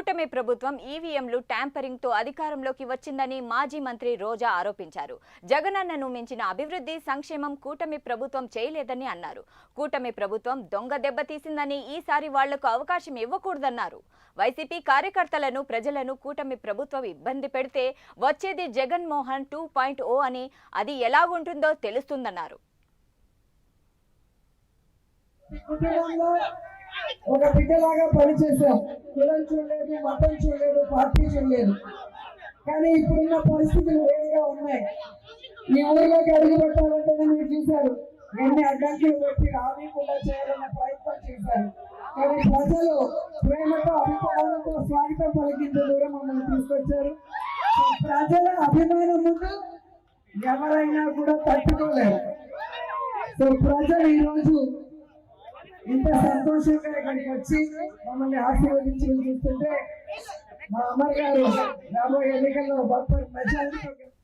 కూటమి ప్రభుత్వం ఈవీఎంలు ట్యాంపరింగ్తో అధికారంలోకి వచ్చిందని మాజీ మంత్రి రోజా ఆరోపించారు. జగనన్నను మించిన అభివృద్ధి సంక్షేమం కూటమి ప్రభుత్వం చేయలేదని అన్నారు. కూటమి ప్రభుత్వం దొంగ దెబ్బతీసిందని ఈసారి వాళ్ళకు అవకాశం ఇవ్వకూడదన్నారు. వైసీపీ కార్యకర్తలను ప్రజలను కూటమి ప్రభుత్వం ఇబ్బంది పెడితే వచ్చేది జగన్మోహన్ టూ పాయింట్ ఓ అని అది ఎలాగుంటుందో తెలుస్తుందన్నారు. ఒక బిడ్డలాగా పనిచేశాం. కులం చూడలేదు మతం చూడలేదు పార్టీ చూడలేదు. కానీ ఇప్పుడున్న పరిస్థితులు వేరుగా ఉన్నాయి. ఈ ఊరిలోకి అడుగు పెట్టాలంటే మీరు చూశారు. ఎన్ని అడ్డంకులు పెట్టి రానికుండా చేయాలన్న ప్రయత్నం చేశారు. కానీ ప్రజలు ప్రేమతో అభిమానంతో స్వాగతం పలికించే దూరం మమ్మల్ని తీసుకొచ్చారు. ప్రజల అభిమానం ముందు ఎవరైనా కూడా తట్టుకోలేరు. సో ప్రజలు ఈరోజు ఇంత సంతోషంగా ఇక్కడికి వచ్చి మమ్మల్ని ఆశీర్వదించి చూస్తుంటే మా అమర్ గారు రాబోయే ఎన్నికల్లో బంపర్ మెజారిటీతో